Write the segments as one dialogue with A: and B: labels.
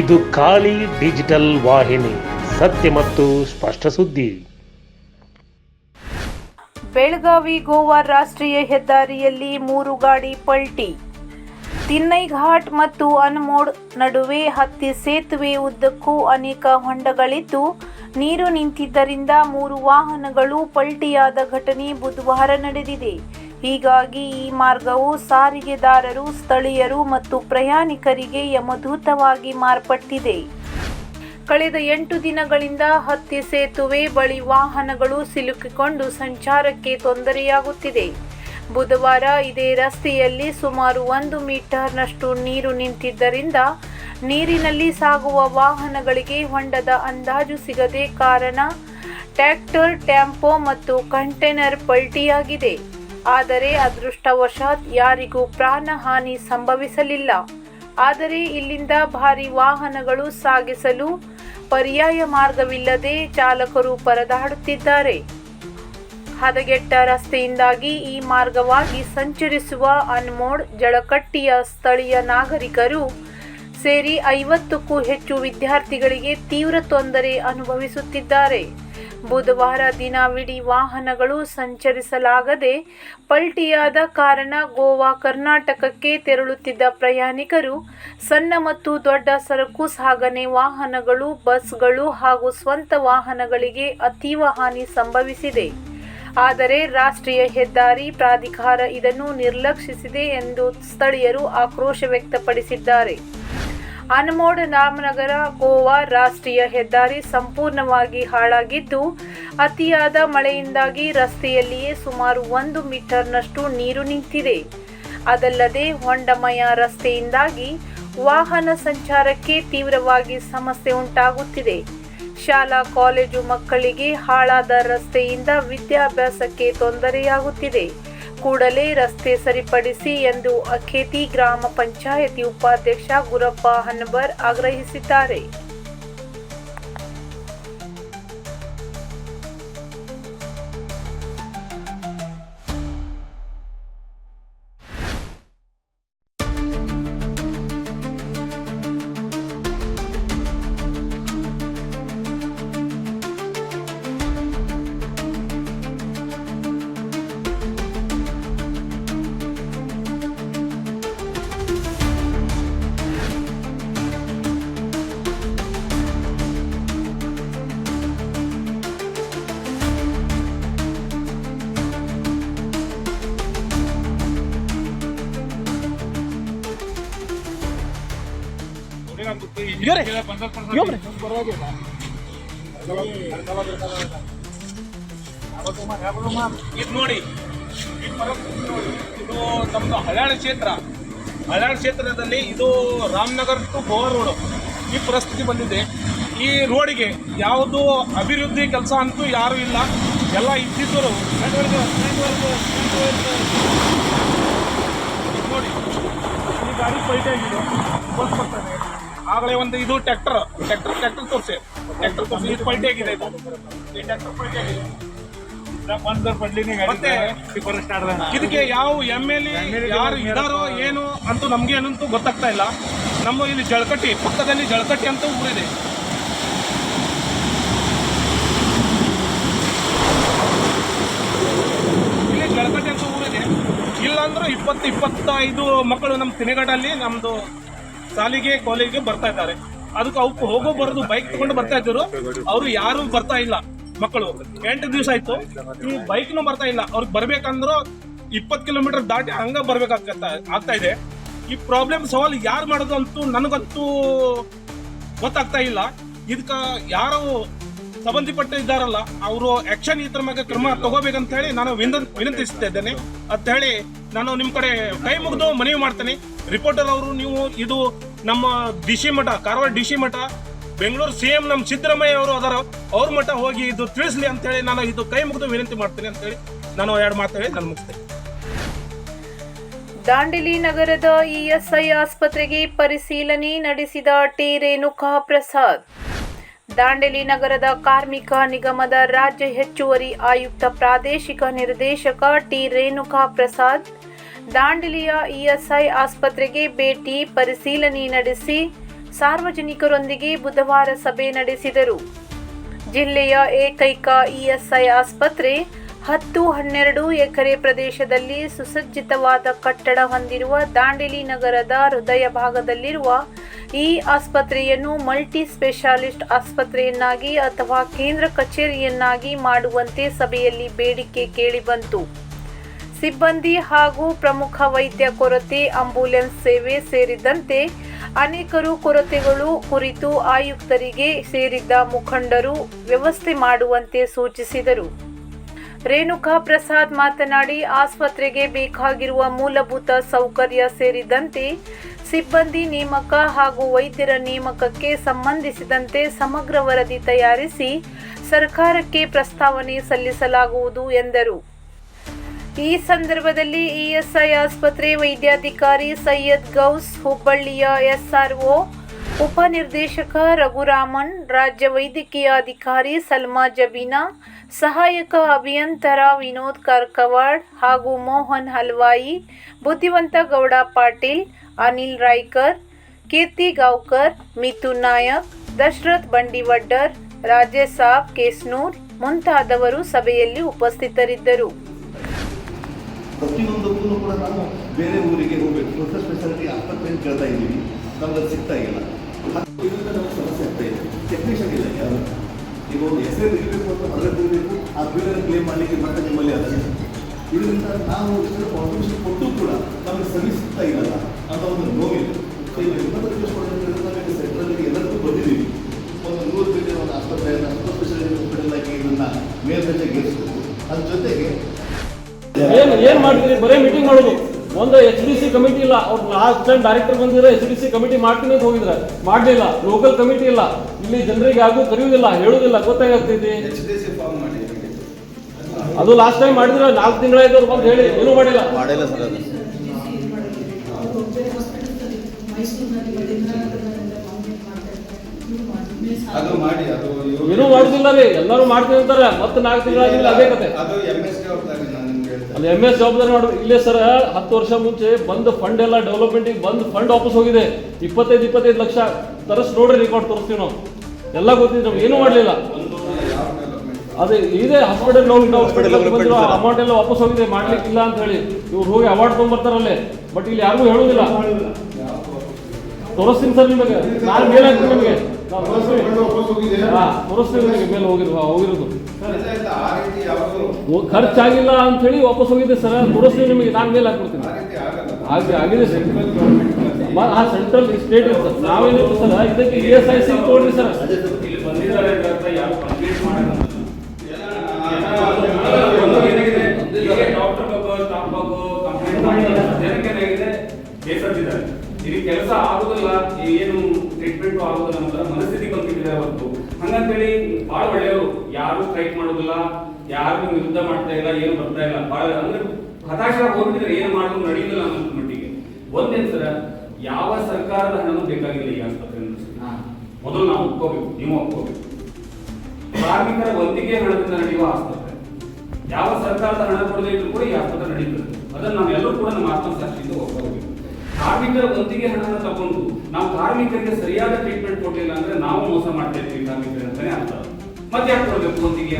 A: ಇದು ಖಾಲಿ ಡಿಜಿಟಲ್ ವಾಹಿನಿ, ಸತ್ಯ ಮತ್ತು ಸ್ಪಷ್ಟ ಸುದ್ದಿ.
B: ಬೆಳಗಾವಿ ಗೋವಾ ರಾಷ್ಟ್ರೀಯ ಹೆದ್ದಾರಿಯಲ್ಲಿ ಮೂರು ಗಾಡಿ ಪಲ್ಟಿ. ತಿನ್ನೈಘಾಟ್ ಮತ್ತು ಅನ್ಮೋಡ್ ನಡುವೆ ಹತ್ತಿ ಸೇತುವೆ ಉದ್ದಕ್ಕೂ ಅನೇಕ ಹೊಂಡಗಳಿದ್ದು, ನೀರು ನಿಂತಿದ್ದರಿಂದ ಮೂರು ವಾಹನಗಳು ಪಲ್ಟಿಯಾದ ಘಟನೆ ಬುಧವಾರ ನಡೆದಿದೆ. ಹೀಗಾಗಿ ಈ ಮಾರ್ಗವು ಸಾರಿಗೆದಾರರು, ಸ್ಥಳೀಯರು ಮತ್ತು ಪ್ರಯಾಣಿಕರಿಗೆ ಯಮದೂತವಾಗಿ ಮಾರ್ಪಟ್ಟಿದೆ. ಕಳೆದ ಎಂಟು ದಿನಗಳಿಂದ ಹತ್ತಿ ಸೇತುವೆ ಬಳಿ ವಾಹನಗಳು ಸಿಲುಕಿಕೊಂಡು ಸಂಚಾರಕ್ಕೆ ತೊಂದರೆಯಾಗುತ್ತಿದೆ. ಬುಧವಾರ ಇದೇ ರಸ್ತೆಯಲ್ಲಿ ಸುಮಾರು ಒಂದು ಮೀಟರ್ನಷ್ಟು ನೀರು ನಿಂತಿದ್ದರಿಂದ ನೀರಿನಲ್ಲಿ ಸಾಗುವ ವಾಹನಗಳಿಗೆ ಹೊಂಡದ ಅಂದಾಜು ಸಿಗದೆ ಕಾರಣ ಟ್ರ್ಯಾಕ್ಟರ್, ಟ್ಯಾಂಪೋ ಮತ್ತು ಕಂಟೈನರ್ ಪಲ್ಟಿಯಾಗಿದೆ. ಆದರೆ ಅದೃಷ್ಟವಶಾತ್ ಯಾರಿಗೂ ಪ್ರಾಣಹಾನಿ ಸಂಭವಿಸಲಿಲ್ಲ. ಆದರೆ ಇಲ್ಲಿಂದ ಭಾರಿ ವಾಹನಗಳು ಸಾಗಿಸಲು ಪರ್ಯಾಯ ಮಾರ್ಗವಿಲ್ಲದೆ ಚಾಲಕರು ಪರದಾಡುತ್ತಿದ್ದಾರೆ. ಹದಗೆಟ್ಟ ರಸ್ತೆಯಿಂದಾಗಿ ಈ ಮಾರ್ಗವಾಗಿ ಸಂಚರಿಸುವ ಅನ್ಮೋಡ್ ಜಳಕಟ್ಟಿಯ ಸ್ಥಳೀಯ ನಾಗರಿಕರು ಸೇರಿ ಐವತ್ತಕ್ಕೂ ಹೆಚ್ಚು ವಿದ್ಯಾರ್ಥಿಗಳಿಗೆ ತೀವ್ರ ತೊಂದರೆ ಅನುಭವಿಸುತ್ತಿದ್ದಾರೆ. ಬುಧವಾರ ದಿನವಿಡೀ ವಾಹನಗಳು ಸಂಚರಿಸಲಾಗದೆ ಪಲ್ಟಿಯಾದ ಕಾರಣ ಗೋವಾ, ಕರ್ನಾಟಕಕ್ಕೆ ತೆರಳುತ್ತಿದ್ದ ಪ್ರಯಾಣಿಕರು ಸಣ್ಣ ಮತ್ತು ದೊಡ್ಡ ಸರಕು ಸಾಗಣೆ ವಾಹನಗಳು, ಬಸ್ಗಳು ಹಾಗೂ ಸ್ವಂತ ವಾಹನಗಳಿಗೆ ಅತೀವ ಹಾನಿ ಸಂಭವಿಸಿದೆ. ಆದರೆ ರಾಷ್ಟ್ರೀಯ ಹೆದ್ದಾರಿ ಪ್ರಾಧಿಕಾರ ಇದನ್ನು ನಿರ್ಲಕ್ಷಿಸಿದೆ ಎಂದು ಸ್ಥಳೀಯರು ಆಕ್ರೋಶ ವ್ಯಕ್ತಪಡಿಸಿದ್ದಾರೆ. ಅನ್ಮೋಡ್ ರಾಮನಗರ, ಗೋವಾ ರಾಷ್ಟ್ರೀಯ ಹೆದ್ದಾರಿ ಸಂಪೂರ್ಣವಾಗಿ ಹಾಳಾಗಿದ್ದು, ಅತಿಯಾದ ಮಳೆಯಿಂದಾಗಿ ರಸ್ತೆಯಲ್ಲಿಯೇ ಸುಮಾರು ಒಂದು ಮೀಟರ್ನಷ್ಟು ನೀರು ನಿಂತಿದೆ. ಅದಲ್ಲದೆ ಹೊಂಡಮಯ ರಸ್ತೆಯಿಂದಾಗಿ ವಾಹನ ಸಂಚಾರಕ್ಕೆ ತೀವ್ರವಾಗಿ ಸಮಸ್ಯೆ ಉಂಟಾಗುತ್ತಿದೆ. ಶಾಲಾ, ಕಾಲೇಜು ಮಕ್ಕಳಿಗೆ ಹಾಳಾದ ರಸ್ತೆಯಿಂದ ವಿದ್ಯಾಭ್ಯಾಸಕ್ಕೆ ತೊಂದರೆಯಾಗುತ್ತಿದೆ. ಕೂಡಲೇ ರಸ್ತೆ ಸರಿಪಡಿಸಿ ಎಂದು ಅಖೇತಿ ಗ್ರಾಮ ಪಂಚಾಯತಿ ಉಪಾಧ್ಯಕ್ಷ ಗುರಪ್ಪ ಹನ್ಬರ್ ಆಗ್ರಹಿಸಿದ್ದಾರೆ.
C: ಇದು ನೋಡಿ. ಇದು ನಮ್ಮದು ಹಳ್ಯಾಳ ಕ್ಷೇತ್ರ. ಹಳ್ಯಾಳ ಕ್ಷೇತ್ರದಲ್ಲಿ ಇದು ರಾಮನಗರ ಟು ಗೋವಾ ರೋಡ್. ಈ ಪರಿಸ್ಥಿತಿ ಬಂದಿದೆ. ಈ ರೋಡಿಗೆ ಯಾವುದು ಅಭಿವೃದ್ಧಿ ಕೆಲಸ ಅಂತೂ ಯಾರೂ ಇಲ್ಲ. ಎಲ್ಲ ಇದ್ದಿದ್ದರು. ಇದು ನೋಡಿ. ಈ ಗಾಡಿ ಆಗಿದೆ. ಬಸ್ ಬರ್ತಾನೆ. ಆಗಲೇ ಒಂದು ಇದು ಟ್ರ್ಯಾಕ್ಟರ್ ಟ್ರ್ಯಾಕ್ಟರ್ ಟ್ರ್ಯಾಕ್ಟರ್ ತೋರಿಸಿ. ಟ್ರ್ಯಾಕ್ಟರ್ ತೋರಿಸಿ. ಇದು ಪಲ್ಟಿ ಆಗಿದೆ ಇದು. ಈ ಟ್ರ್ಯಾಕ್ಟರ್ ಪಲ್ಟಿ ಆಗಿದೆ. ಇದಕ್ಕೆ ಯಾವ ಎಂ ಎಲ್ ಎ ಯಾರು ಇದಾರೋ ಏನು ಅಂತೂ ನಮ್ಗೆ ಏನಂತೂ ಗೊತ್ತಾಗ್ತಾ ಇಲ್ಲ. ನಮ್ಮ ಇಲ್ಲಿ ಜಳಕಟ್ಟಿ ಪಕ್ಕದಲ್ಲಿ ಜಳಕಟ್ಟಿ ಅಂತ ಊರಿದೆ. ಇಲ್ಲಿ ಜಳಕಟ್ಟಿ ಅಂತ ಊರಿದೆ. ಇಲ್ಲಾಂದ್ರೂ ಇಪ್ಪತ್ತು ಇಪ್ಪತ್ತೈದು ಮಕ್ಕಳು ನಮ್ಮ ತಿನೆಗಡಲ್ಲಿ ನಮ್ದು ಶಾಲೆಗೆ ಕಾಲೇಜ್ಗೆ ಬರ್ತಾ ಇದ್ದಾರೆ. ಅದಕ್ಕೆ ಅವಕ್ಕೆ ಹೋಗೋ ಬರೋದು ಬೈಕ್ ತಗೊಂಡು ಬರ್ತಾ ಇದ್ರು ಅವರು ಯಾರು ಬರ್ತಾ ಇಲ್ಲ ಮಕ್ಕಳು. ಎಂಟು ದಿವಸ ಆಯ್ತು. ಈ ಬೈಕ್ನು ಬರ್ತಾ ಇಲ್ಲ. ಅವ್ರಿಗೆ ಬರ್ಬೇಕಂದ್ರು ಇಪ್ಪತ್ತು ಕಿಲೋಮೀಟರ್ ದಾಟಿ ಹಂಗ ಬರ್ಬೇಕಾಗತ್ತ, ಆಗ್ತಾ ಇದೆ. ಈ ಪ್ರಾಬ್ಲಮ್ ಸವಾಲ್ ಯಾರು ಮಾಡೋದು ಅಂತೂ ನನಗಂತೂ ಗೊತ್ತಾಗ್ತಾ ಇಲ್ಲ. ಇದಕ್ಕೆ ಯಾರು ಸಂಬಂಧಪಟ್ಟ ಇದ್ದಾರಲ್ಲ, ಅವರು ಆಕ್ಷನ್ ಇದ್ರ ಮೇಲೆ ಕ್ರಮ ತಗೋಬೇಕಂತ ಹೇಳಿ ನಾನು ವಿನಂತ ವಿನಂತಿಸ್ತಾ ಇದ್ದೇನೆ. ಅಂತ ಹೇಳಿ ನಾನು ನಿಮ್ಮ ಕಡೆ ಕೈ ಮುಗಿದು ಮನವಿ ಮಾಡ್ತೇನೆ. ರಿಪೋರ್ಟರ್ ಅವರು ನೀವು ಇದು ನಮ್ಮ ಡಿ ಸಿ ಮಠ, ಕಾರವಾರ ಡಿ ಮಠ, ಬೆಂಗಳೂರು ಸಿ ಎಂ ನಮ್ಮ ಸಿದ್ದರಾಮಯ್ಯ ಅವರು ಅದರ, ಅವ್ರ ಮಠ ಹೋಗಿ ಇದು ತಿಳಿಸ್ಲಿ ಅಂತ ಹೇಳಿ ನಾನು ಇದು ಕೈ ಮುಗಿದು ವಿನಂತಿ ಮಾಡ್ತೇನೆ ಅಂತ ಹೇಳಿ ನಾನು ಎರಡು ಮಾತಾಡಿ ನಾನು ಮುಗಿಸ್ತೇನೆ.
B: ದಾಂಡೇಲಿ ನಗರದ ಇಎಸ್ಐ ಆಸ್ಪತ್ರೆಗೆ ಪರಿಶೀಲನೆ ನಡೆಸಿದ ಟಿ ರೇಣುಕಾ ಪ್ರಸಾದ್ ದಾಂಡೇಲಿ ನಗರದ ಕಾರ್ಮಿಕ ನಿಗಮದ ರಾಜ್ಯ ಹೆಚ್ಚುವರಿ ಆಯುಕ್ತ ಪ್ರಾದೇಶಿಕ ನಿರ್ದೇಶಕ ಟಿ ರೇಣುಕಾ ಪ್ರಸಾದ್ ದಾಂಡೇಲಿಯ ಇಎಸ್ಐ ಆಸ್ಪತ್ರೆಗೆ ಭೇಟಿ ಪರಿಶೀಲನೆ ನಡೆಸಿ ಸಾರ್ವಜನಿಕರೊಂದಿಗೆ ಬುಧವಾರ ಸಭೆ ನಡೆಸಿದರು. ಜಿಲ್ಲೆಯ ಏಕೈಕ ಇಎಸ್ಐ ಆಸ್ಪತ್ರೆ ಹತ್ತು ಹನ್ನೆರಡು ಎಕರೆ ಪ್ರದೇಶದಲ್ಲಿ ಸುಸಜ್ಜಿತವಾದ ಕಟ್ಟಡ ಹೊಂದಿರುವ ದಾಂಡೇಲಿ ನಗರದ ಹೃದಯ ಭಾಗದಲ್ಲಿರುವ ಈ ಆಸ್ಪತ್ರೆಯನ್ನು ಮಲ್ಟಿ ಸ್ಪೆಷಾಲಿಸ್ಟ್ ಆಸ್ಪತ್ರೆಯನ್ನಾಗಿ ಅಥವಾ ಕೇಂದ್ರ ಕಚೇರಿಯನ್ನಾಗಿ ಮಾಡುವಂತೆ ಸಭೆಯಲ್ಲಿ ಬೇಡಿಕೆ ಕೇಳಿಬಂತು. ಸಿಬ್ಬಂದಿ ಹಾಗೂ ಪ್ರಮುಖ ವೈದ್ಯ ಕೊರತೆ, ಆಂಬ್ಯುಲೆನ್ಸ್ ಸೇವೆ ಸೇರಿದಂತೆ ಅನೇಕರು ಕೊರತೆಗಳು ಕುರಿತು ಆಯುಕ್ತರಿಗೆ ಸೇರಿದ್ದ ಮುಖಂಡರು ವ್ಯವಸ್ಥೆ ಮಾಡುವಂತೆ ಸೂಚಿಸಿದರು. ರೇಣುಕಾ ಪ್ರಸಾದ್ ಮಾತನಾಡಿ, ಆಸ್ಪತ್ರೆಗೆ ಬೇಕಾಗಿರುವ ಮೂಲಭೂತ ಸೌಕರ್ಯ ಸೇರಿದಂತೆ ಸಿಬ್ಬಂದಿ ನೇಮಕ ಹಾಗೂ ವೈದ್ಯರ ನೇಮಕಕ್ಕೆ ಸಂಬಂಧಿಸಿದಂತೆ ಸಮಗ್ರ ವರದಿ ತಯಾರಿಸಿ ಸರ್ಕಾರಕ್ಕೆ ಪ್ರಸ್ತಾವನೆ ಸಲ್ಲಿಸಲಾಗುವುದು ಎಂದರು. ಈ ಸಂದರ್ಭದಲ್ಲಿ ಇಎಸ್ಐ ಆಸ್ಪತ್ರೆ ವೈದ್ಯಾಧಿಕಾರಿ ಸೈಯದ್ ಗೌಸ್ ಹುಬ್ಬಳ್ಳಿಯ ಎಸ್ಆರ್ಒ ಉಪನಿರ್ದೇಶಕ ರಘುರಾಮನ್, ರಾಜ್ಯ ವೈದ್ಯಕೀಯ ಅಧಿಕಾರಿ ಸಲ್ಮಾ ಜಬೀನಾ, ಸಹಾಯಕ ಅಭಿಯಂತರ ವಿನೋದ್ ಕರ್ಕವಾಡ್ ಹಾಗೂ ಮೋಹನ್ ಹಲ್ವಾಯಿ, ಬುದ್ಧಿವಂತ ಗೌಡ ಪಾಟೀಲ್, ಅನಿಲ್ ರಾಯ್ಕರ್, ಕೀರ್ತಿ ಗಾವ್ಕರ್, ಮಿಥುನ್ ನಾಯಕ್, ದಶರಥ್ ಬಂಡಿವಡ್ಡರ್, ರಾಜೇಶ್ ಸಾಬ್, ಕೇಸ್ನೂರ್ ಮುಂತಾದವರು ಸಭೆಯಲ್ಲಿ ಉಪಸ್ಥಿತರಿದ್ದರು.
D: ಪ್ರತಿಯೊಂದಕ್ಕೂ ಕೂಡ ನಾವು ಬೇರೆ ಊರಿಗೆ ಹೋಗ್ಬೇಕು. ಸೂಪರ್ ಸ್ಪೆಷಾಲಿಟಿ ಆಸ್ಪತ್ರೆ ಕೇಳ್ತಾ ಇದ್ದೀವಿ ನಮ್ಗೆ ಅದು ಸಿಗ್ತಾ ಇಲ್ಲ. ಇದರಿಂದ ನಮ್ಗೆ ಸಮಸ್ಯೆ ಆಗ್ತಾ ಇದೆ. ಟೆಕ್ನಿಷಿಯನ್ ಇಲ್ಲ ಯಾರು? ಈಗ ಒಂದು ಹೆಸರು ತೆಗಿಬೇಕು ಅಂತ ಹೊರಗೆ ತೆಗಿಬೇಕು ಆ ಬಿಲ್ಲನ್ನು ಕ್ಲೇಮ್ ಮಾಡಲಿಕ್ಕೆ ಮತ್ತೆ ನಿಮ್ಮಲ್ಲಿ ಅದ ಇದರಿಂದ ನಾವು ಇಷ್ಟು ಕಾಂಟ್ರಿಬ್ಯೂಷನ್ ಕೊಟ್ಟು ಕೂಡ ನಮಗೆ ಸರ್ವಿಸ್ ಸಿಗ್ತಾ ಇಲ್ಲ ಅಂತ ಒಂದು ನೋವಿದೆ. ಈಗ ಇನ್ನೊಂದು ರಿಕ್ವೆಸ್ಟ್ ಮಾಡೋದಂದ್ರೆ ನಮಗೆ ಸೆಂಟ್ರಲ್ಲಿ ಎಲ್ಲರಿಗೂ ಬಂದಿದ್ದೀವಿ. ಒಂದು ನೂರು ಬಿಲ್ಲಿನ ಒಂದು ಆಸ್ಪತ್ರೆಯನ್ನು ಸೂಪರ್ ಸ್ಪೆಷಾಲಿಟಿ ಹಾಸ್ಪಿಟಲ್ ಆಗಿ ಇದನ್ನು ಮೇಲ್ದರ್ಜೆಗೇರಿಸಬೇಕು ಅದ್ರ ಜೊತೆಗೆ
E: ಏನ್ ಏನು ಮಾಡ್ತೀರಿ? ಬರೇ ಮೀಟಿಂಗ್ ಮಾಡೋದು. ಒಂದು ಎಚ್ ಡಿ ಸಿ ಕಮಿಟಿ ಇಲ್ಲ. ಅವ್ರು ಲಾಸ್ಟ್ ಟೈಮ್ ಡೈರೆಕ್ಟರ್ ಬಂದಿದ್ರೆ ಎಚ್ ಡಿ ಸಿ ಕಮಿಟಿ ಮಾಡ್ತೀನಿ ಅಂತ ಹೋಗಿದ್ರೆ. ಮಾಡಲಿಲ್ಲ. ಲೋಕಲ್ ಕಮಿಟಿ ಇಲ್ಲ. ಇಲ್ಲಿ ಜನರಿಗೆ ಯಾರಿಗೂ ಕರೆಯುವುದಿಲ್ಲ ಹೇಳುವುದಿಲ್ಲ. ಗೊತ್ತಾಗತ್ತೈತಿ ಅದು ಲಾಸ್ಟ್ ಟೈಮ್ ಮಾಡಿದ್ರೆ ನಾಲ್ಕು ತಿಂಗಳಾಯ್ತು ಬಂದು ಹೇಳಿ. ಏನೂ ಮಾಡಿಲ್ಲ.
D: ಮಾಡಿಲ್ಲ ಸರ್ ಅದು. ಅದು ಮಾಡಿ ಅದು ಇವ್ರು-
E: ಏನೂ ಮಾಡುದಿಲ್ಲ ರೀ. ಎಲ್ಲರೂ ಮಾಡ್ತೀನಿ ಅಂತಾರೆ. ಮತ್ತೆ ನಾಲ್ಕು ತಿಂಗಳಾಗಿಲ್ಲ ಅದೇ ಕತೆ
D: ಅದು ಎಂ ಎಸ್ ಜವಾಬ್ದಾರಿ ನಾನು
E: ಅಲ್ಲಿ ಎಂ ಎಸ್ ಜವಾಬ್ದಾರಿ ಮಾಡೋದು ಇಲ್ಲೇ ಸರ್ ಹತ್ತು ವರ್ಷ ಮುಂಚೆ ಬಂದ್ ಫಂಡ್ ಎಲ್ಲ ಡೆವಲಪ್ಮೆಂಟಿಗೆ ಬಂದ್ ಫಂಡ್ ವಾಪಸ್ ಹೋಗಿದೆ. ಇಪ್ಪತ್ತೈದು ಇಪ್ಪತ್ತೈದು ಲಕ್ಷ ತರಸ್ ನೋಡ್ರಿ ರೆಕಾರ್ಡ್ ತೋರಿಸ್ತೀವಿ ನಾವು. ಎಲ್ಲ ಗೊತ್ತಿದೆ ನಮ್ಗೆ. ಏನು ಮಾಡಲಿಲ್ಲ. ಅದೇ ಇದೇ ಹಾಸ್ಪಿಟಲ್
D: sir.
E: ಅಮೌಂಟ್ ಎಲ್ಲ ವಾಪಸ್ ಹೋಗಿದೆ. ಮಾಡ್ಲಿಕ್ಕಿಲ್ಲ ಅಂತ ಹೇಳಿ. ಇವ್ರು ಹೋಗಿ ಅವಾರ್ಡ್ ತೊಗೊಂಬರ್ತಾರಲ್ಲೇ ಬಟ್ ಇಲ್ಲಿ ಯಾರಿಗೂ ಹೇಳುದಿಲ್ಲ. ತೋರಿಸ್ತೀನಿ ಸರ್ ನಿಮಗೆ. ನಾನು ಮೇಲ್ ನಿಮಗೆ. ತೋರಿಸ್ತೀನಿ. ತೋರಿಸ್ತೀವಿ ಹಾ ತೋರಿಸ್ತೀವಿ ನಿಮಗೆ. ಮೇಲೆ ಹೋಗಿರುವ ಹೋಗಿರೋದು. ಖರ್ಚಾಗಿಲ್ಲ ಅಂತ ಹೇಳಿ ವಾಪಸ್ ಹೋಗಿದ್ದೆ ಸರ್. ಕೊಡಿಸ್ತೀವಿ ನಿಮಗೆ ನಾನು ಮೇಲೆ ಹಾಕ್ಬಿಡ್ತೀನಿ. ಹಾಗೆ ಆಗಿದೆ ಸರ್. ಆ ಸೆಂಟ್ರಲ್ ಸ್ಟೇಟ್ ಇದೆ ಸರ್. ನಾವೇನಿತ್ತು ಸರ್ ಇದಕ್ಕೆ ಇ ಎಸ್ ಐ ಸಿ ಕೊಡ್ರಿ ಸರ್.
F: ಇಲ್ಲಿ ಅಂತ ಕೆಲಸ ಆಗುದಿಲ್ಲ ಏನು ಟ್ರೀಟ್ಮೆಂಟ್ ಆಗುದಿಲ್ಲ ಅನ್ನೋ ಮನಸ್ಥಿತಿ ಬಂದ್ಬಿಟ್ಟಿದೆ ಅವತ್ತು ಹಂಗಂತೇಳಿ ಬಹಳ ಒಳ್ಳೆಯವರು. ಯಾರು ಸ್ಟ್ರೈಕ್ ಮಾಡೋದಿಲ್ಲ ಯಾರು ವಿರುದ್ಧ ಮಾಡ್ತಾ ಇಲ್ಲ ಏನು ಬರ್ತಾ ಇಲ್ಲ. ಬಹಳ ಅಂದ್ರೆ ಹತಾಶ ಹೋಗ್ಬಿಟ್ಟಿದ್ರೆ ಏನು ಮಾಡೋದು ನಡೆಯುದಿಲ್ಲ ಅನ್ನೋ ಮಟ್ಟಿಗೆ. ಒಂದೇನ್ ಸರ ಯಾವ ಸರ್ಕಾರದ ಹಣನೂ ಬೇಕಾಗಿಲ್ಲ ಈ ಆಸ್ಪತ್ರೆ ಮೊದಲು ನಾವು ಒಪ್ಕೋಬೇಕು ನೀವು ಒಪ್ಕೋಬೇಕು. ಕಾರ್ಮಿಕರ ಒಂದಿಗೆ ಹಣದಿಂದ ನಡೆಯುವ ಆಸ್ಪತ್ರೆ. ಯಾವ ಸರ್ಕಾರದ ಹಣ ಕೊಡದೇ ಇದ್ರು ಕೂಡ ಈ ಆಸ್ಪತ್ರೆ ನಡೀತದೆ. ಅದನ್ನು ನಾವೆಲ್ಲರೂ ಕೂಡ ನಮ್ಮ ಆತ್ಮಸಾಕ್ಷಿಯಿಂದ ಒಪ್ಕೋಬೇಕು. ಕಾರ್ಮಿಕರ ಒಂದಿಗೆ ಹಣನ ತಗೊಂಡು ನಾವು ಕಾರ್ಮಿಕರಿಗೆ ಸರಿಯಾದ ಟ್ರೀಟ್ಮೆಂಟ್ ಕೊಡ್ಲಿಲ್ಲ ಅಂದ್ರೆ ನಾವು ಮೋಸ ಮಾಡ್ತಾ ಇರ್ತೀವಿ ಕಾರ್ಮಿಕರಿಗೆ ಅಂತಾನೆ ಅರ್ಥ. ಮತ್ತೆ ಯಾಕೆ ಕೊಡ್ಬೇಕು ಒಂದಿಗೆ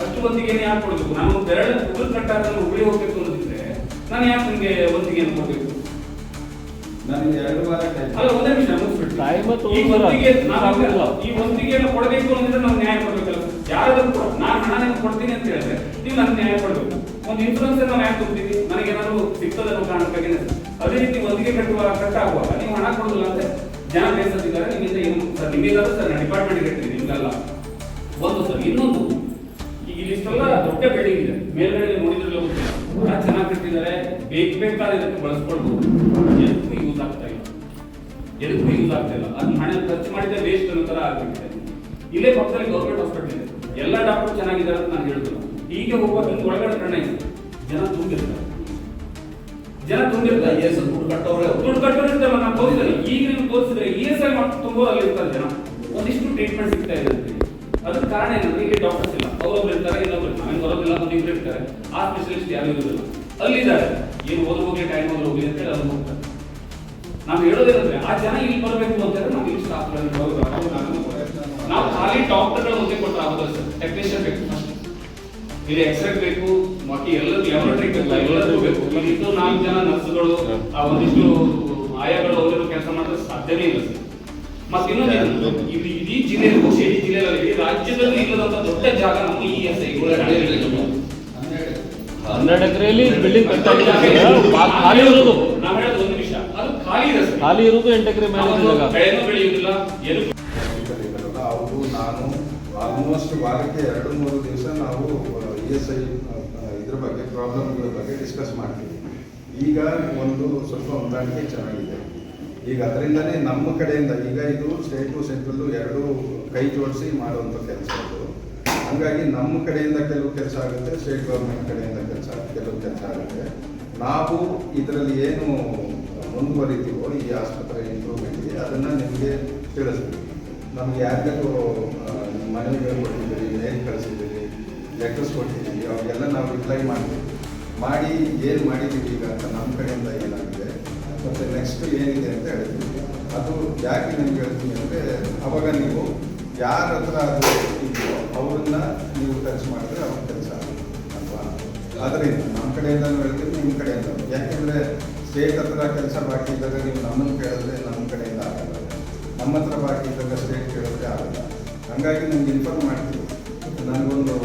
F: ಅಷ್ಟು ಒಂದಿಗೆ ಯಾಕೆ ಕೊಡ್ಬೇಕು? ನಾನು ಬೆರಳ ಉಗುರು ಕಟ್ಟಾದನ್ನು ಉಳಿ ಹೋಗ್ಬೇಕು ಅನ್ನೋದಿದ್ರೆ ನಾನು ಯಾಕೆ ನಿಮಗೆ ಒಂದಿಗೆ ಕೊಡ್ಬೇಕು?
D: ನನಗೆ ಎರಡು ವಾರ
F: ಅಲ್ಲ ಒಂದೇ ನಿಮಿಷ ಈ ಒಂದಿಗೆ
E: ಆಗುದಿಲ್ಲ.
F: ಈ ಒಂದಿಗೆಯನ್ನು ಕೊಡಬೇಕು ಅಂದ್ರೆ ನಾವು ನ್ಯಾಯ ಕೊಡ್ಬೇಕಲ್ಲ. ಯಾರಾದ್ರೂ ಕೊಡ್- ನಾನು ಹಣ ನಿಮ್ಗೆ ಕೊಡ್ತೀನಿ ಅಂತ ಹೇಳಿದ್ರೆ ನೀವು ನನಗೆ ನ್ಯಾಯ ಕೊಡ್ಬೇಕು. ಒಂದು ಇನ್ಸೂರೆನ್ಸ್ ನಾವು ಯಾಕೆ ಕೊಡ್ತೀವಿ ನನಗೇನಾದ್ರು ಸಿಗ್ತದೆ ಅನ್ನೋ ಕಾರಣಕ್ಕಾಗಿ ಅದೇ ರೀತಿ ಒಂದಿಗೆ ಕಟ್ಟುವ ಕಟ್ಟಾಗುವಾಗ ನೀವು ಹಣ ಕೊಡೋದಿಲ್ಲ ಅಂತ ಜನ ಬೇಸತ್ತಿದ್ದಾರೆ ನಿಮ್ಮಿಂದ ಏನು ಸರ್ ನಿಮ್ಮಿಂದ ಸರ್ ನಾನು ಡಿಪಾರ್ಟ್ಮೆಂಟ್ ಹೇಳ್ತೀನಿ ನಿಮ್ಗಲ್ಲ ಒಂದು ಸರ್ ಇನ್ನೊಂದು. ಈಗ ಇಲ್ಲಿಷ್ಟೆಲ್ಲ ದೊಡ್ಡ ಬಿಲ್ಡಿಂಗ್ ಇದೆ. ಮೇಲ್ಗಡೆ ನೋಡಿದ್ರೆ ಬಹಳ ಚೆನ್ನಾಗಿ ಕಟ್ಟಿದ್ದಾರೆ. ಬೇಕು ಬೇಕಾದ ಇದಕ್ಕೆ ಬಳಸ್ಕೊಳ್ಬಹುದು ಎದಕ್ಕೂ ಯೂಸ್ ಆಗ್ತಾ ಇಲ್ಲ. ಎದಕ್ಕೂ ಯೂಸ್ ಆಗ್ತಾ ಇಲ್ಲ. ಅದನ್ನ ಹಣ ಖರ್ಚು ಮಾಡಿದ್ರೆ ವೇಸ್ಟ್ ಅನ್ನೋ ತರ ಆಗ್ಬಿಟ್ಟಿದೆ. ಇಲ್ಲೇ ಪಕ್ಕದಲ್ಲಿ ಗೌರ್ಮೆಂಟ್ ಹಾಸ್ಪಿಟಲ್ ಇದೆ. ಎಲ್ಲ ಡಾಕ್ಟರ್ ಚೆನ್ನಾಗಿದ್ದಾರೆ ಅಂತ ನಾನು ಹೇಳಿದ್ರು ಹೀಗೆ ಹೋಗುವಾಗ ಹಿಂಗ್ ಒಳಗಡೆ ಕಣ್ಣ ಇದೆ. ಜನ ತುಂಬಿರ್ತಾರೆ. ಜನ ತುಂಬಿರ್ತಾರೆ.
D: ಎಸ್ ದುಡ್ಡು ಕಟ್ಟೋರೆ.
F: ದುಡ್ಡು ಕಟ್ಟೋರು ಇರ್ತಾರಲ್ಲ ನಾನು ತೋರಿಸಿದ್ರೆ ಈಗ ನೀವು ತೋರಿಸಿದ್ರೆ ಇ ಎಸ್ ಐ ತುಂಬೋರು ಅಲ್ಲಿ ಇರ್ತಾರೆ ಜನ. ಒಂದಿಷ್ಟು ಟ್ರೀಟ್ಮೆಂಟ್ ಸಿಗ್ತಾ ಇದೆ. ಅದಕ್ಕೆ ಕಾರಣ ಏನು? ನಿಮಗೆ ಡಾಕ್ಟರ್ಸ್ ಇಲ್ಲ. ಅವರೊಬ್ರು ಇರ್ತಾರೆ, ಇನ್ನೊಬ್ರು ನಮಗೆ ಬರೋದಿಲ್ಲ ಅಂತ ಇಬ್ರು ಇರ್ತಾರೆ ಆ ಸ್ಪೆಷಲಿಸ್ಟ್ ಯಾರು ಇರೋದಿಲ್ಲ ಅಲ್ಲಿದ್ದಾರೆ. ಏನು ಓದ್ ಹೋಗ್ಲಿ ಟೈಮ್ ಹೋದ್ರೆ ಹೋಗಿ ಅಂತ ಹೇಳಿ ಹೋಗ್ತಾರೆ. ನಾವು ಹೇಳೋದೇನಂದ್ರೆ ಆ ಜನ ಇಲ್ಲಿ ಬರಬೇಕು ಅಂತಂದ್ರೆ ನಾವು ಇಲ್ಲಿ ಸ್ಟಾಫ್ ನಾವು ಖಾಲಿ ಡಾಕ್ಟರ್ಗಳ ಮುಂದೆ ಕೊಟ್ಟರೆ ಆಗೋದಿಲ್ಲ ಸರ್. ಟೆಕ್ನಿಷಿಯನ್ ಬೇಕು. ಇಲ್ಲಿ ಎಕ್ಸ್ರೇ ಬೇಕು ಬಾಕಿ ಎಲ್ಲ ಲ್ಯಾಬೊರೇಟರಿ ಬೇಕು. ಎಲ್ಲರೂ ಬೇಕು. ನಾಲ್ಕು ಜನ ನರ್ಸ್ಗಳು, ಆ ಒಂದಿಷ್ಟು ಆಯಾಗಳು ಅವರೆಲ್ಲ ಕೆಲಸ ಮಾಡಿದ್ರೆ ಸಾಧ್ಯವೇ ಇಲ್ಲ ಸರ್. ಮತ್ತೆ ಇನ್ನೊಂದು ಇದು ಇಡೀ ಜಿಲ್ಲೆ ಬಹುಶಃ ಇಡೀ ಜಿಲ್ಲೆಯಲ್ಲಿ ರಾಜ್ಯದಲ್ಲಿ ಇಲ್ಲದಂತ ದೊಡ್ಡ ಜಾಗ ನಮ್ಮ ಇ ಎಸ್ ಐ
E: ಹನ್ನೆರಡು ಎಕರೆಯಲ್ಲಿ ಬಿಲ್ಡಿಂಗ್ ಖಾಲಿ ಇರೋದು.
F: ನಾವು ಹೇಳೋದು ಒಂದು ಅದು ಖಾಲಿ ಇದೆ ಸರ್.
E: ಖಾಲಿ ಇರೋದು ಎಂಟು ಎಕರೆ ಮೇಲೆ ಇದೆ ಜಾಗ.
F: ಬೆಳೆನೂ ಬೆಳೆಯುವುದಿಲ್ಲ ಏನು
G: ಇದ್ದಾರಲ್ಲ ಅವರು ನಾನು ಆಲ್ಮೋಸ್ಟ್ ವಾರಕ್ಕೆ ಎರಡು ಮೂರು ದಿವಸ ನಾವು ಇ ಎಸ್ ಐ ಇದ್ರ ಬಗ್ಗೆ ಪ್ರಾಬ್ಲಮ್ಗಳ ಬಗ್ಗೆ ಡಿಸ್ಕಸ್ ಮಾಡ್ತೀವಿ. ಈಗ ಒಂದು ಸ್ವಲ್ಪ ಹೊಂದಾಣಿಕೆ ಚೆನ್ನಾಗಿದೆ. ಈಗ ಅದರಿಂದನೇ ನಮ್ಮ ಕಡೆಯಿಂದ ಈಗ ಇದು ಸ್ಟೇಟು ಸೆಂಟ್ರಲ್ಲು ಎರಡೂ ಕೈ ಜೋಡಿಸಿ ಮಾಡುವಂಥ ಕೆಲಸ ಅದು. ಹಂಗಾಗಿ ನಮ್ಮ ಕಡೆಯಿಂದ ಕೆಲವು ಕೆಲಸ ಆಗುತ್ತೆ ಸ್ಟೇಟ್ ಗೌರ್ಮೆಂಟ್ ಕಡೆಯಿಂದ ಕೆಲಸ ಕೆಲವು ಕೆಲಸ ಆಗುತ್ತೆ. ನಾವು ಇದರಲ್ಲಿ ಏನು ಮುಂದುವರಿತೀವೋ ಈ ಆಸ್ಪತ್ರೆ ಇದೆ ಅದನ್ನು ನಿಮಗೆ ತಿಳಿಸ್ತೀವಿ ನಮಗೆ ಯಾರಿಗೂ ಮನೆಗೆ ಕೊಟ್ಟಿದ್ದೀರಿ ಮೇಲ್ ಕಳಿಸಿದ್ದೀರಿ ಲೆಟರ್ಸ್ ಕೊಟ್ಟಿದ್ದೀವಿ ಅವಾಗೆಲ್ಲ ನಾವು ರಿಪ್ಲೈ ಮಾಡ್ತೀವಿ. ಮಾಡಿ, ಏನು ಮಾಡಿದ್ದೀವಿ ಈಗ ಅಂತ ನಮ್ಮ ಕಡೆಯಿಂದ ಏನಾಗಿದೆ? ಮತ್ತು ನೆಕ್ಸ್ಟ್ ಏನಿದೆ ಅಂತ ಹೇಳ್ತೀನಿ ಅದು ಯಾಕೆ ನಿಮ್ಗೆ ಹೇಳ್ತೀನಿ ಅಂದರೆ, ಅವಾಗ ನೀವು ಯಾರ ಹತ್ರ ಅದು ಇದೆಯೋ ಅವ್ರನ್ನ ನೀವು ಟಚ್ ಮಾಡಿದ್ರೆ ಅವ್ರ ಕೆಲಸ ಅಲ್ವಾ? ಅದರಿಂದ ನಮ್ಮ ಕಡೆಯಿಂದನೂ ಹೇಳ್ತೀವಿ ನಿಮ್ಮ ಕಡೆಯಿಂದ. ಯಾಕೆಂದರೆ ಸ್ಟೇಟ್ ಹತ್ರ ಕೆಲಸ ಬಾಕಿ ಇದ್ದಾಗ ನೀವು ನಮ್ಮನ್ನು ಕೇಳಿದ್ರೆ ನಮ್ಮ ಕಡೆಯಿಂದ ಆಗಲ್ಲ. ನಮ್ಮ ಹತ್ರ ಬಾಕಿ ಇದ್ದಾಗ ಸ್ಟೇಟ್ ಕೇಳಿದ್ರೆ ಆಗಲ್ಲ. ಹಂಗಾಗಿ ನಿಮ್ಗೆ ಇನ್ಫಾರ್ಮ್ ಮಾಡ್ತೀವಿ. ನನಗೊಂದು,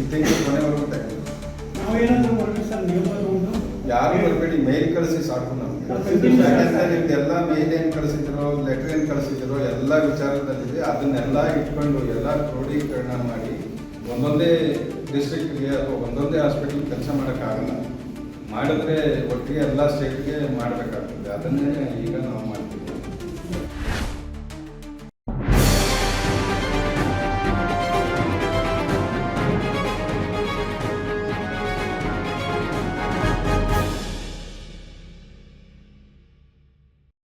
G: ಈ ತಿಂಗಳು ಕೊನೆವರೆಗೂ ತೆಗೆದು
H: ನಾವೇನಾದ್ರೂ ಬರಬೇಕು ಸರ್ ನೀವು ಬಂದು
G: ಯಾರು ಬರಬೇಡಿ ಮೇಲ್ ಕಳಿಸಿ ಸಾಕು ನಮಗೆ. ಯಾಕಂದ್ರೆ ಮೇಲ್ ಏನು ಕಳಿಸಿದ್ರು ಲೆಟರ್ ಏನ್ ಕಳಿಸಿದ್ರು ಎಲ್ಲ ವಿಚಾರದಲ್ಲಿದೆ. ಅದನ್ನೆಲ್ಲ ಇಟ್ಕೊಂಡು ಎಲ್ಲ ಕ್ರೋಢೀಕರಣ ಮಾಡಿ ಒಂದೊಂದೇ ಡಿಸ್ಟ್ರಿಕ್ಟ್ಗೆ ಅಥವಾ ಒಂದೊಂದೇ ಹಾಸ್ಪಿಟಲ್ ಕೆಲಸ ಮಾಡೋಕ್ಕಾಗಲ್ಲ ಮಾಡಿದ್ರೆ ಒಟ್ಟಿಗೆ ಎಲ್ಲ ಸ್ಟೇಟ್ಗೆ ಮಾಡಬೇಕಾಗ್ತದೆ. ಅದನ್ನೇ ಈಗ ನಾವು ಮಾಡಿ